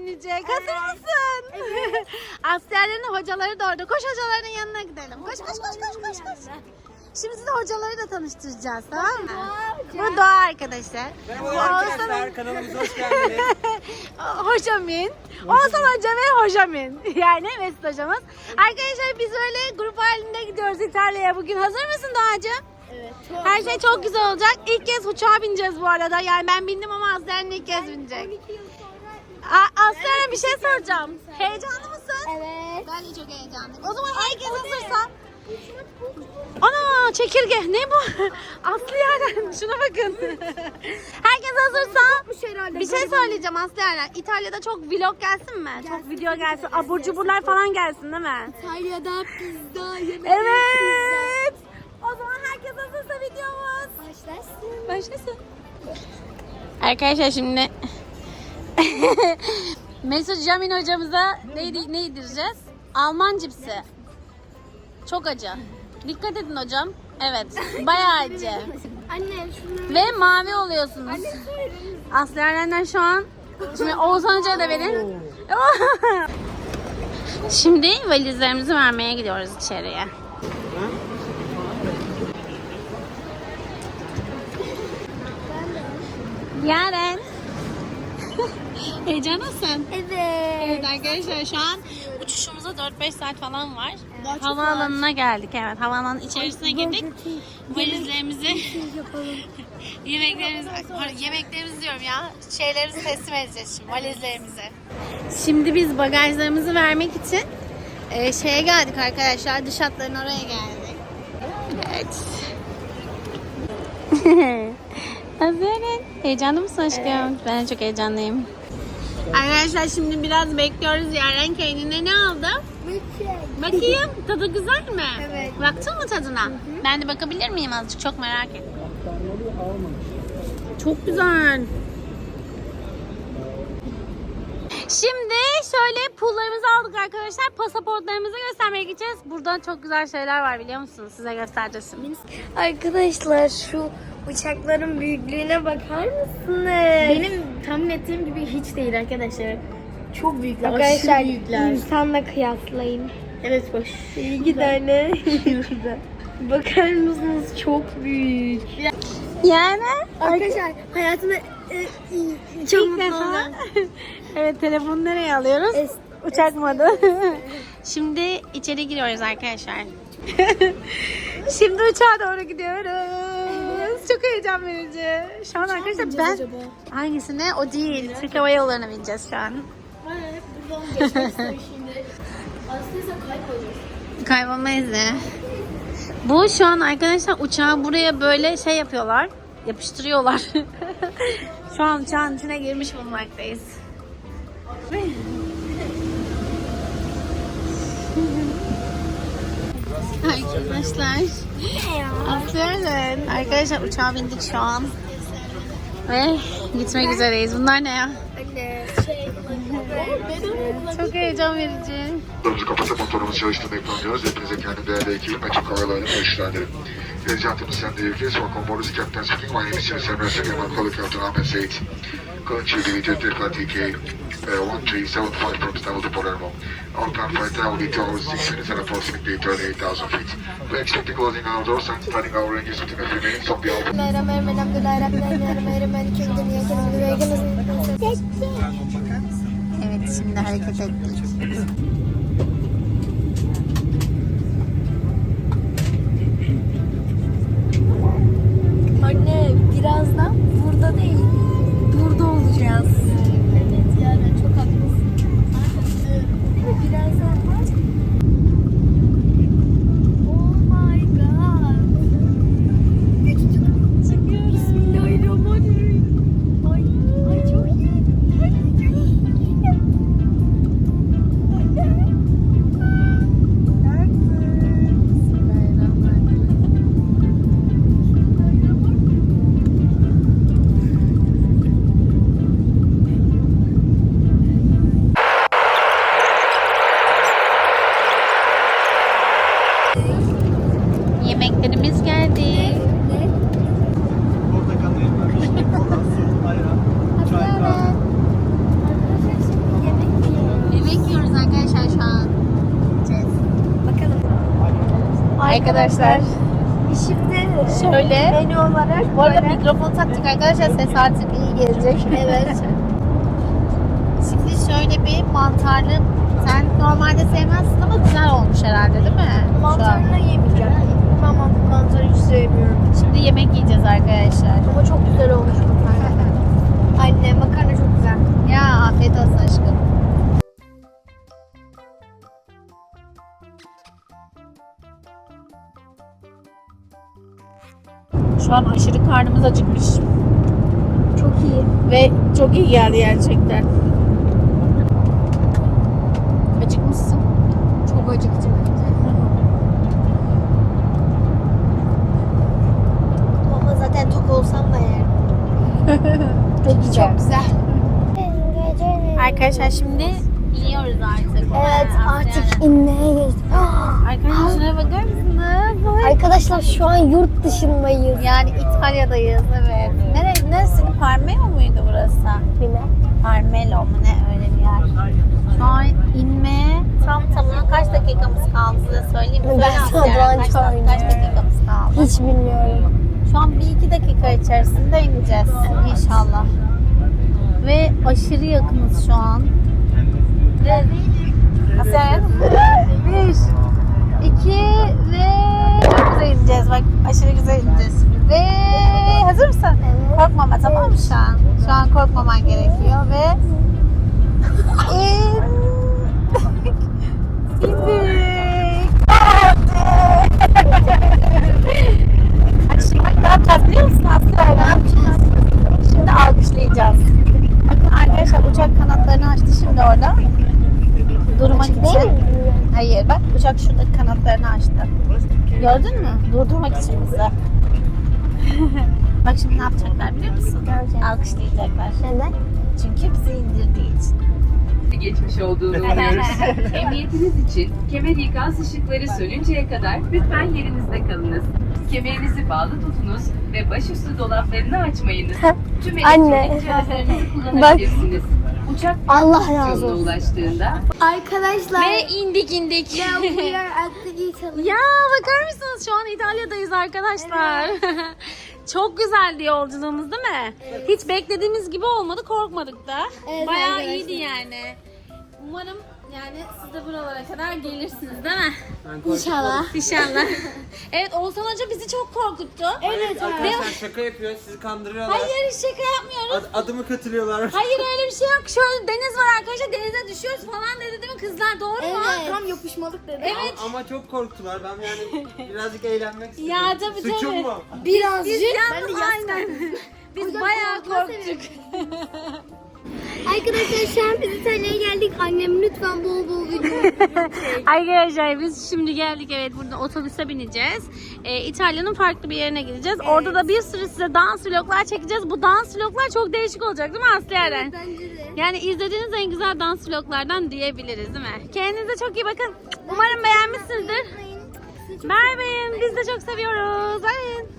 binecek. Hazır mısın? Evet. Aslı'nın hocaları da orada. Koş hocaların yanına gidelim. Koş koş koş koş koş koş. Şimdi size hocaları da tanıştıracağız tamam mı? Bu Doğa arkadaşlar. Merhabalar arkadaşlar kanalımıza hoş geldiniz. Hocamin. Oğuzhan Hoca ve Hocamin. Yani Mesut hocamız. Arkadaşlar biz öyle grup halinde gidiyoruz İtalya'ya bugün. Hazır mısın Doğacığım? Evet. Her şey çok güzel olacak. İlk kez uçağa bineceğiz bu arada. Yani ben bindim ama Aslı'nın ilk kez binecek. 12 yıl Aslı'na bir şey soracağım. Heyecanlı mısın? Evet. Ben de çok heyecanlıyım. O zaman herkes hazırsa. Ana çekirge ne bu? Aslı Yaren şuna bakın. herkes hazırsa bir şey söyleyeceğim Aslı Yaren. İtalya'da çok vlog gelsin mi? çok video gelsin. Abur cuburlar falan gelsin değil mi? İtalya'da pizza yemek. Evet. O zaman herkes hazırsa videomuz. Başlasın. Başlasın. Arkadaşlar şimdi Mesut Camin hocamıza ne, ne yedireceğiz? Alman cipsi. Çok acı. Dikkat edin hocam. Evet. Bayağı acı. Anne şunu. Ve mavi oluyorsunuz. Aslı Yaren'den şu an Şimdi Oğuzhan Hoca'ya da verin. Şimdi valizlerimizi vermeye gidiyoruz içeriye. Yaren. Heyecanlı mısın? Evet. Evet arkadaşlar şu an uçuşumuza 4-5 saat falan var. Havaalanına geldik evet. Havaalanının içerisine girdik. Valizlerimizi, yemeklerimizi, pardon, yemeklerimizi diyorum ya. Şeylerimizi teslim edeceğiz şimdi valizlerimizi. Şimdi biz bagajlarımızı vermek için e, şeye geldik arkadaşlar. Dış hatların oraya geldik. Evet. Hazırın. Heyecanlı mısın aşkım? Ben de çok heyecanlıyım. Arkadaşlar şimdi biraz bekliyoruz. Yaren kendine ne aldı? Bakayım. Tadı güzel mi? Evet. Baktın mı tadına? Ben de bakabilir miyim azıcık? Çok merak ettim. Çok güzel. Şimdi şöyle pullarımızı aldık arkadaşlar. Pasaportlarımızı göstermeye gideceğiz. Burada çok güzel şeyler var biliyor musunuz? Size göstereceğiz şimdi. Arkadaşlar şu uçakların büyüklüğüne bakar mısınız? Benim tahmin ettiğim gibi hiç değil arkadaşlar. Çok büyükler, Arkadaşlar aşırı büyükler. insanla kıyaslayın. Evet bak. İki tane. bakar mısınız? Çok büyük. Yani Arkadaşlar hayatımda e, e, çok ilk mutlu defa. oldum. evet telefonu nereye alıyoruz? Es- Uçak modu. Şimdi içeri giriyoruz arkadaşlar. Şimdi uçağa doğru gidiyoruz. Çok heyecan verici. Şu an arkadaşlar ben hangisine? O değil. Türk Hava Yolları'na bineceğiz şu an. Buradan geçmek istiyorum şimdi. Aslında kaybolacağız. Kaybolmayız. Bu şu an arkadaşlar uçağı buraya böyle şey yapıyorlar. Yapıştırıyorlar. şu an uçağın içine girmiş bulunmaktayız. Arkadaşlar. Aferin. Arkadaşlar uçağa bindik şu an. Ve gitmek üzereyiz. Bunlar ne ya? Anne şey Çok heyecan verici. Motorumuzu kapatıp motorumuzu çalıştırmayı planlıyoruz. Hepinize kendi değerli ekibim ve. Ladies and gentlemen, send the airplanes. Welcome aboard. This is Captain speaking. My name is Emre Singh. I'm a colleague of Ahmed Said. Currently division Delta TK uh, 1375 from Istanbul to Palermo. Our plan flight time will be 2 hours 6 minutes and approximately 38,000 feet. We expect the closing our doors and starting our ranges within a few minutes of the hour. Evet şimdi hareket ettik. Arkadaşlar Şimdi şöyle. menü olarak Bu arada böyle. mikrofon taktık arkadaşlar ses artık iyi gelecek. Evet. Şimdi şöyle bir mantarlı sen normalde sevmezsin ama güzel olmuş herhalde değil mi? Mantarını yemeyeceğim. Man- mantarı hiç sevmiyorum. Şimdi yemek yiyeceğiz arkadaşlar. Ama çok güzel olmuş makarna. Anne makarna çok güzel. Ya afiyet olsun aşkım. Şu an aşırı karnımız acıkmış. Çok iyi. Ve çok iyi geldi gerçekten. Acıkmışsın. Çok bence. Ama zaten tok olsam da yerim. Çok güzel. Çok güzel. Arkadaşlar şimdi iniyoruz artık. Evet artık inmeye geçtik. Arkadaşlar bakar mısınız? Vay. Arkadaşlar şu an yurt dışındayız. Yani İtalya'dayız evet. Nere, neresi? Parmelo muydu burası? Bilmem. Parmelo mu ne öyle bir yer. Şu an inmeye tam tamına kaç dakikamız kaldı size söyleyeyim? Ben branş kaç, kaç oynuyorum. dakikamız kaldı? Hiç bilmiyorum. Şu an bir iki dakika içerisinde ineceğiz inşallah. Ve aşırı yakınız şu an. Asya Bir, iki ve çok güzel ineceğiz bak aşırı güzel ineceğiz. Ve hazır mısın? Evet. Korkma ama tamam mı şu an? Şu an korkmaman gerekiyor ve in... İndik. Hadi şimdi ne yapacağız biliyor musun Aslı? Ne yapacağız? Şimdi alkışlayacağız. Bakın arkadaşlar uçak kanatlarını açtı şimdi orada. Durmak için. Hayır bak uçak şurada kanatlarını açtı. Gördün mü? Durdurmak için bizi. bak şimdi ne yapacaklar biliyor musun? Alkışlayacaklar. Neden? Çünkü bizi indirdiği için. geçmiş olduğunu umuyoruz. Emniyetiniz için kemer ikaz ışıkları sönünceye kadar lütfen yerinizde kalınız. Kemerinizi bağlı tutunuz ve başüstü dolaplarını açmayınız. Tüm elektronik cihazlarınızı kullanabilirsiniz. Uçak Allah razı olsun. ulaştığında Arkadaşlar. Ve indik indik. we are at the Italy. Ya bakar mısınız şu an İtalya'dayız arkadaşlar. Çok güzeldi yolculuğumuz değil mi? Hiç beklediğimiz gibi olmadı korkmadık da. Evet Bayağı arkadaşlar. iyiydi yani. Umarım yani siz de buralara kadar gelirsiniz değil mi? İnşallah. İnşallah. evet Oğuzhan Hoca bizi çok korkuttu. Evet. Arkadaşlar şaka yapıyor, sizi kandırıyorlar. Hayır şaka yapmıyoruz. Ad- adımı kötülüyorlar. Hayır öyle bir şey yok. Şöyle deniz var arkadaşlar denize düşüyoruz falan dedi değil mi kızlar doğru mu? Evet. Tam yapışmalık dedi. Evet. Ama, ama çok korktular. Ben yani birazcık eğlenmek istedim. Ya tabii Suçum tabii. mu? Birazcık. Biz yalnız aynen. Biz bayağı korktuk. Arkadaşlar şu an biz İtalya'ya geldik. Annem lütfen bol bol video. Arkadaşlar biz şimdi geldik evet burada otobüse bineceğiz. Ee, İtalya'nın farklı bir yerine gideceğiz. Orada da bir sürü size dans vloglar çekeceğiz. Bu dans vloglar çok değişik olacak değil mi Aslı? Bence de. Yani izlediğiniz en güzel dans vloglardan diyebiliriz değil mi? Kendinize çok iyi bakın. Umarım beğenmişsinizdir. Bay bayın. Biz de çok seviyoruz. Bayın.